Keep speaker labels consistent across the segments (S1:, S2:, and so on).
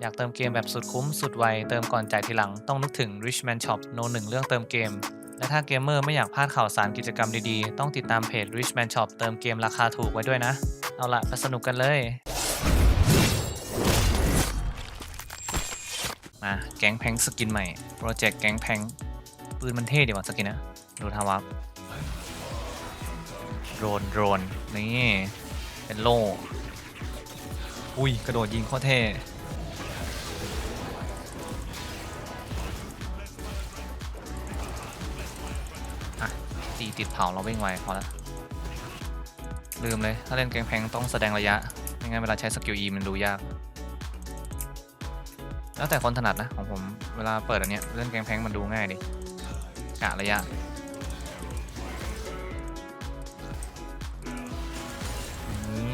S1: อยากเติมเกมแบบสุดคุ้มสุดไว เติมก่อนจ่ายทีหลัง ต้องนึกถึง Richman Shop โนหนึ่งเรื่องเติมเกม และถ้าเกมเมอร์ไม่อยากพลาดข่าวสารกิจกรรมดีๆ ต้องติดตามเพจ Richman Shop เติมเกมราคาถูกไว้ด้วยนะ เอาละไปสนุกกันเลย มาแก๊งแพงสกินใหม่ โปรเจกต์แก๊งแพงปืนมันเท่เดีว่ะสกินนะ ดูทาวับโดรนโดรนนี่ เป็นโล่ อุ้ย กระโดดยิงโคตรเท่ ติดเผาเราวิ่งไวพอแล้วลืมเลย ถ้าเล่นแกงแพงต้องแสดงระยะ ไม่งั้นเวลาใช้สกิล E มันดูยาก แล้วแต่คนถนัดนะของผมเวลาเปิดอันเนี้ยเล่นแกงแพงมันดูง่ายดิกะระยะ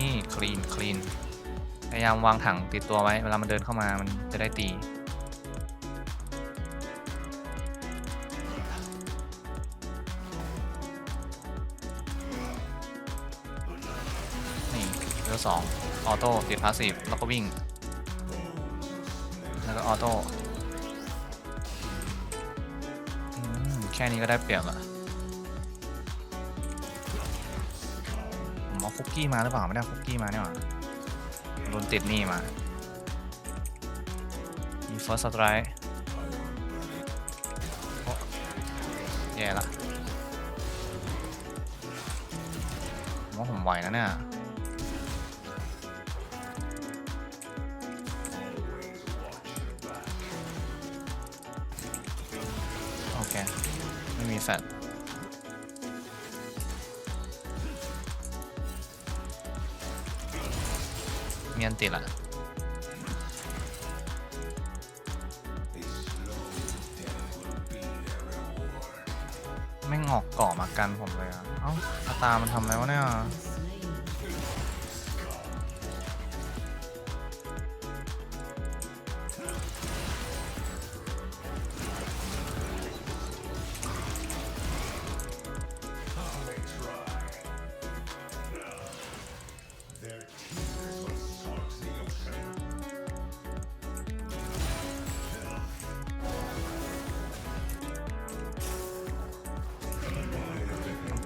S1: นี่คลีนคลีนพยายามวางถังติดตัวไว้ เวลามันเดินเข้ามามันจะได้ตี นี่เรือสองออโต้ติดพาสซีฟแล้วก็วิ่ง แล้วก็ออโต้แค่นี้ก็ได้เปรียบละผมเอาคุกกี้มาหรือเปล่า ไม่ได้คุกกี้มาเนี่ยหว่าโดนติดนี่มา มี first strike โอ๊ะแย่ละผมว่าผมไหวนะเนี่ย โอเคไม่มีแฟลชมีอันติละไม่งออกเกาะมากันผมเลยอะ เอ้าอาตามันทำอะไรวะเนี่ย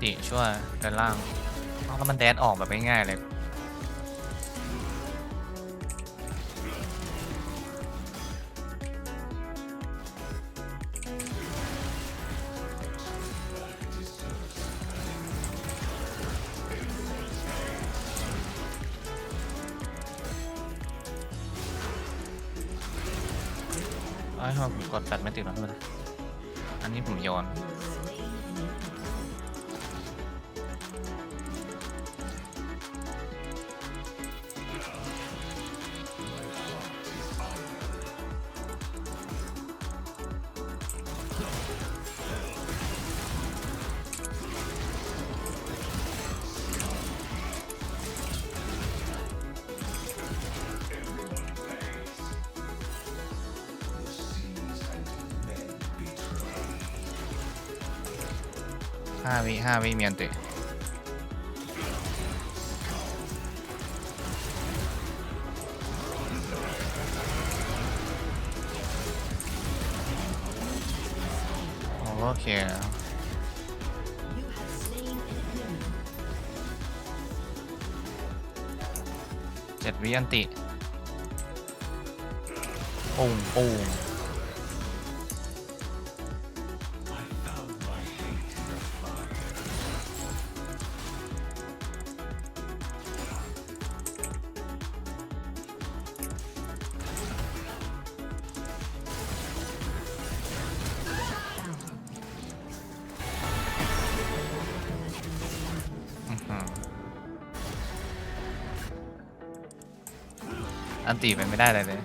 S1: ติช่วยเดินล่างเอาแล้วมันแดดออกแบบง่ายๆเลยเอ้ยทำไมผมกดแฟลชไม่ติดวะไม่เป็นไรอันนี้ผมโยน ห้าวิห้าวิเมียนติโอเคเจ็ดวิอันติปุ้งปุ้งอื้อ อันตีไปไม่ได้อะไเลย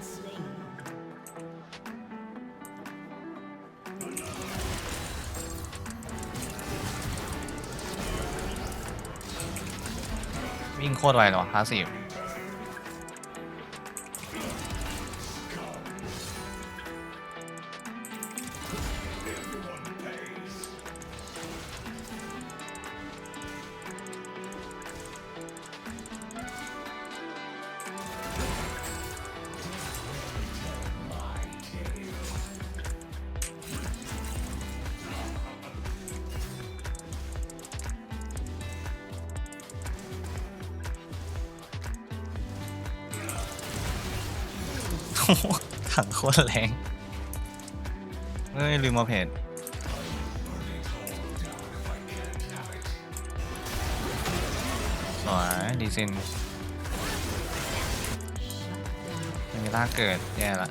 S1: วิ่งโคตรไวเลยวะห้าสิบ ถังโคตรแรง เฮ้ย ลืมมาเพจสวยดีซินมีล่าเกิด แย่ละ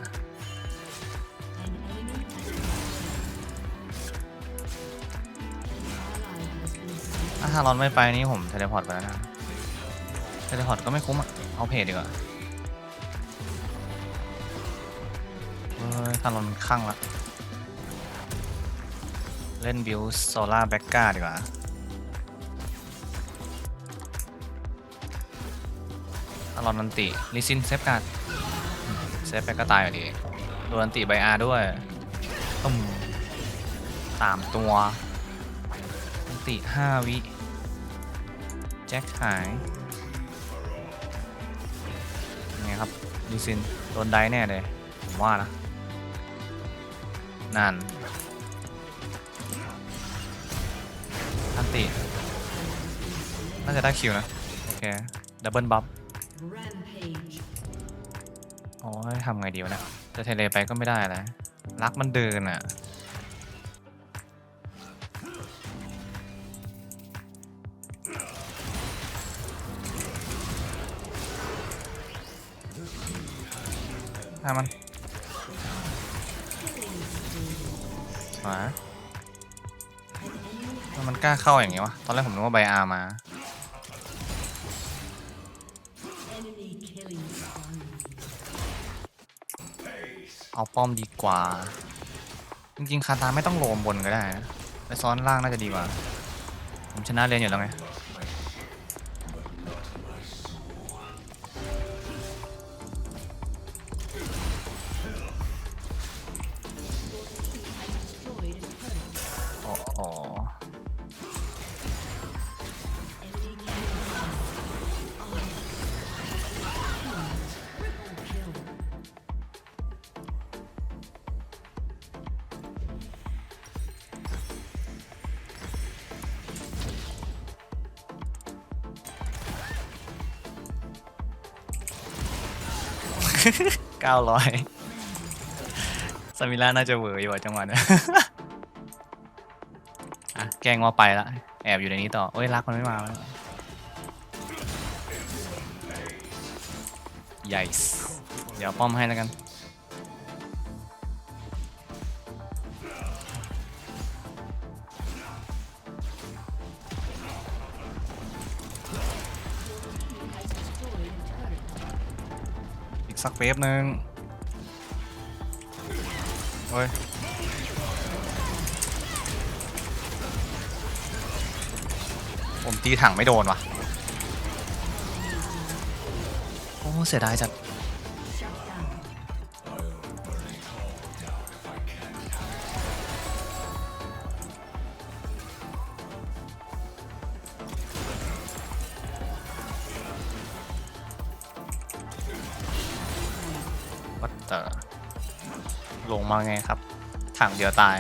S1: ถ้าฮารอนไม่ไปนี่ผมเทเลพอร์ตไปแล้วนะ เทเลพอร์ตก็ไม่คุ้มอะ เอาเพจดีกว่า เฮ้ารอนข้างละ เล่นบิวโซล่าแบ็กกาดีกว่าทารอนนันติ ลิซินเซฟการ์ดเซฟไปก็ตายอยู่ดีโดนอันติไบอาร์ด้วยตุ้มสามตัวอันติห้าวิ แจ็คหายยังไงครับลิซิน โดนได้แน่เลย ผมว่านะ นั่นอันติ น่าจะได้คิวนะ โอเค ดับเบิลบัฟ
S2: Rampage.
S1: โอ้ยทำไงดีวะเนี่ย จะเทเลไปก็ไม่ได้แล้วรักมันเดินอะถ้ามัน มาทำไมมันกล้าเข้าอย่างงี้วะ ตอนแรกผมนึกว่าใบอาร์มา เอาป้อมดีกว่า จริงๆ คาตาไม่ต้องโลมบนก็ได้นะไปซ้อนล่างน่าจะดีกว่า ผมชนะเรียนอยู่แล้วไง เก้าร้อยสมิล่าน่าจะเวอร์อยู่อะจังหวะเนี้ยอะแกงว่าไปละ แอบอยู่ในนี้ต่อเอ้ยรักมันไม่มาแล้วใหญ่เดี๋ยวป้อมให้แล้วกัน สักเวฟหนึ่งเฮ้ยผมตีถังไม่โดนวะโอ้เสียดายจัด แต่ลงมาไงครับ ถังเดียวตาย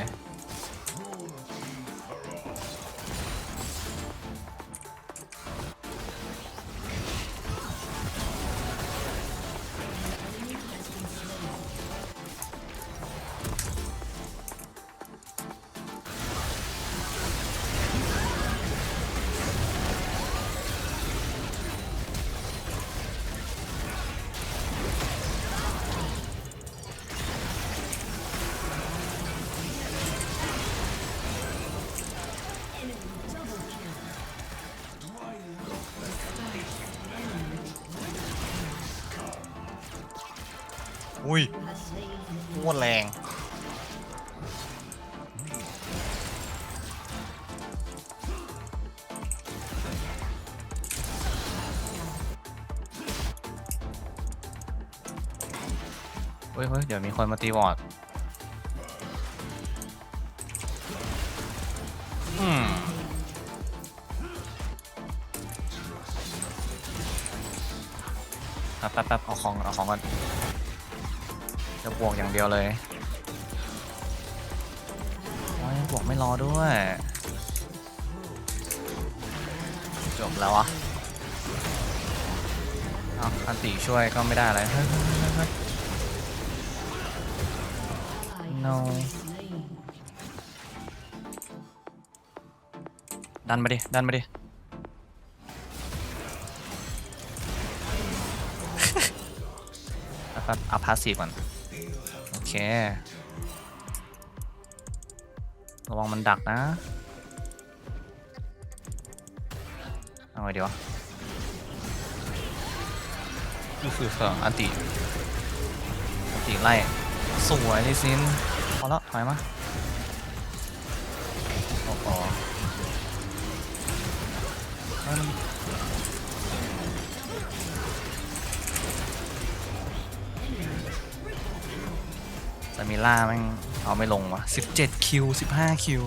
S1: อุ้ยโคตรแรง
S2: เฮ้
S1: ยเฮ้ยเดี๋ยวมีคนมาตีวอร์ดอืแป๊บแป๊บแป๊บเอาของเอาของก่อน จะบวกอย่างเดียวเลยโอ้ยบวกไม่รอด้วย จบแล้วอะเอาอันติช่วยก็ไม่ได้อะไรเฮ้ยเฮ้ยเฮ้ยเฮ้ย
S2: Ally
S1: No. ดันมาดิ ดันมาดิแล้วก็เอาพาสซีฟก่อน เค ระวังมันดักนะ เอาไงดีวะนี่คือเสืออันติอันติไล่ สวยลิซินพอแล้วถอยมาโอ้โห เอ้ยซามิล่าแม่งเอาไม่ลงวะ17คิว15คิว